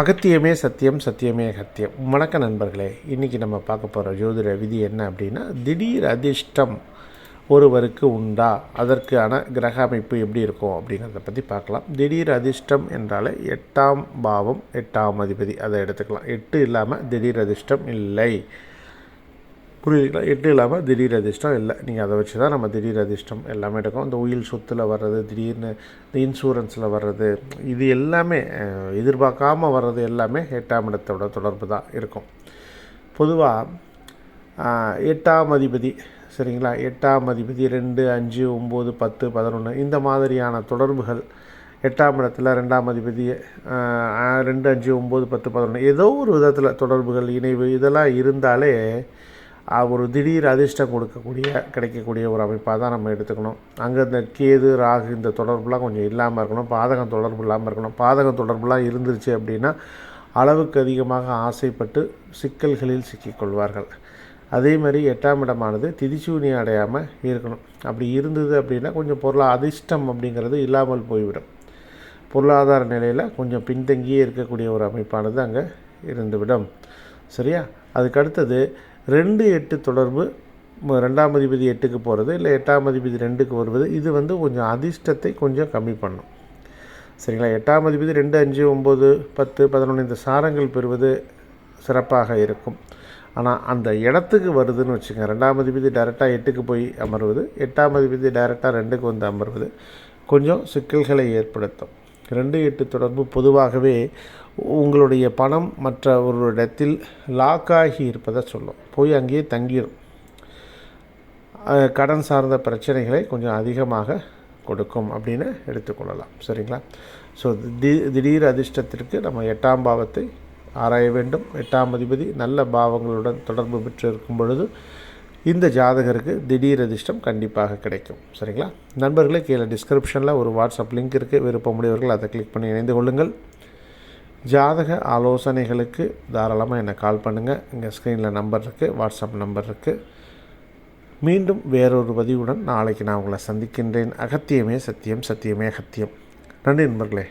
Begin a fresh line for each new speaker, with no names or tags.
அகத்தியமே சத்தியம் சத்தியமே அகத்தியம். வணக்க நண்பர்களே இன்றைக்கி நம்ம பார்க்க போகிற ஜோதிட விதி என்ன அப்படின்னா திடீர் அதிர்ஷ்டம் ஒருவருக்கு உண்டா? அதற்கான கிரக அமைப்பு எப்படி இருக்கும் அப்படிங்கிறத பற்றி பார்க்கலாம். திடீர் அதிர்ஷ்டம் என்றாலே எட்டாம் பாவம் எட்டாம் அதிபதி. அதை எடுத்துக்கலாம். எட்டு இல்லாமல் திடீர் அதிர்ஷ்டம் இல்லை. புரியுதுங்களா? எட்டு இல்லாமல் திடீர் அதிர்ஷ்டம் இல்லை. நீங்கள் அதை வச்சு தான் நம்ம திடீர் அதிர்ஷ்டம் எல்லாமே எடுக்கும். இந்த உயில் சொத்தில் வர்றது திடீர்னு இந்த இன்சூரன்ஸில் வர்றது இது எல்லாமே எதிர்பார்க்காமல் எதிர்பார்க்காம வர்றது எல்லாமே எட்டாம் இடத்தோட தொடர்பு தான் இருக்கும். பொதுவாக எட்டாம் அதிபதி சரிங்களா? எட்டாம் அதிபதி ரெண்டு அஞ்சு ஒம்பது பத்து பதினொன்று இந்த மாதிரியான தொடர்புகள் எட்டாம் இடத்துல ரெண்டாம் அதிபதி ரெண்டு அஞ்சு ஒம்பது பத்து பதினொன்று ஏதோ ஒரு விதத்தில் தொடர்புகள் இணைவு இதெல்லாம் இருந்தாலே ஒரு திடீர் அதிர்ஷ்டம் கொடுக்கக்கூடிய கிடைக்கக்கூடிய ஒரு அமைப்பாக தான் நம்ம எடுத்துக்கணும். அங்கே இந்த கேது ராகு இந்த தொடர்புலாம் கொஞ்சம் இல்லாமல் இருக்கணும். பாதகம் தொடர்பு இல்லாமல் இருக்கணும். பாதகம் தொடர்புலாம் இருந்துருச்சு அப்படின்னா அளவுக்கு அதிகமாக ஆசைப்பட்டு சிக்கல்களில் சிக்கிக்கொள்வார்கள் அதே மாதிரி எட்டாம் இடமானது திதிச்சூனி அடையாமல் இருக்கணும். அப்படி இருந்தது அப்படின்னா கொஞ்சம் பொருளா அதிர்ஷ்டம் அப்படிங்கிறது இல்லாமல் போய்விடும். பொருளாதார நிலையில் கொஞ்சம் பின்தங்கியே இருக்கக்கூடிய ஒரு அமைப்பானது அங்கே இருந்துவிடும். சரியா? அதுக்கு அடுத்தது ரெண்டு எட்டு தொடர்பு ரெண்டாம் அதிபதி எட்டுக்கு போகிறது இல்லை எட்டாம் அதிபதி ரெண்டுக்கு வருவது இது வந்து கொஞ்சம் அதிர்ஷ்டத்தை கொஞ்சம் கம்மி பண்ணும். சரிங்களா? எட்டாம் அதிபதி ரெண்டு அஞ்சு ஒம்பது பத்து பதினொன்று இந்த சாரங்கள் பெறுவது சிறப்பாக இருக்கும். ஆனால் அந்த இடத்துக்கு வருதுன்னு வச்சுக்கோங்க. ரெண்டாம் அதிபதி டைரெக்டாக எட்டுக்கு போய் அமர்வது எட்டாம் அதிபதி டைரெக்டாக ரெண்டுக்கு வந்து அமர்வது கொஞ்சம் சிக்கல்களை ஏற்படுத்தும். ரெண்டு எட்டு தொடர்பு பொதுவாகவே உங்களுடைய பணம் மற்ற ஒரு இடத்தில் லாக் ஆகி இருப்பதை சொல்லும். போய் அங்கேயே தங்கிடும் கடன் சார்ந்த பிரச்சனைகளை கொஞ்சம் அதிகமாக கொடுக்கும் அப்படின்னு எடுத்துக்கொள்ளலாம் சரிங்களா? ஸோ தி திடீர் அதிர்ஷ்டத்திற்கு நம்ம எட்டாம் பாவத்தை ஆராய வேண்டும். எட்டாம் அதிபதி நல்ல பாவங்களுடன் தொடர்பு பெற்று இருக்கும் பொழுது இந்த ஜாதகருக்கு திடீர் அதிர்ஷ்டம் கண்டிப்பாக கிடைக்கும். சரிங்களா? நண்பர்களே கீழே டிஸ்கிரிப்ஷனில் ஒரு வாட்ஸ்அப் லிங்க் இருக்குது விருப்பமுடையவர்கள் அதை கிளிக் பண்ணி இணைந்து கொள்ளுங்கள். ஜாதக ஆலோசனைகளுக்கு தாராளமாக என்னை கால் பண்ணுங்கள் இங்கே ஸ்க்ரீனில் நம்பர் இருக்குது வாட்ஸ்அப் நம்பர் இருக்குது மீண்டும் வேறொரு பதிவுடன் நாளைக்கு நான் உங்களை சந்திக்கின்றேன். அகத்தியமே சத்தியம் சத்தியமே அகத்தியம். நன்றி நண்பர்களே.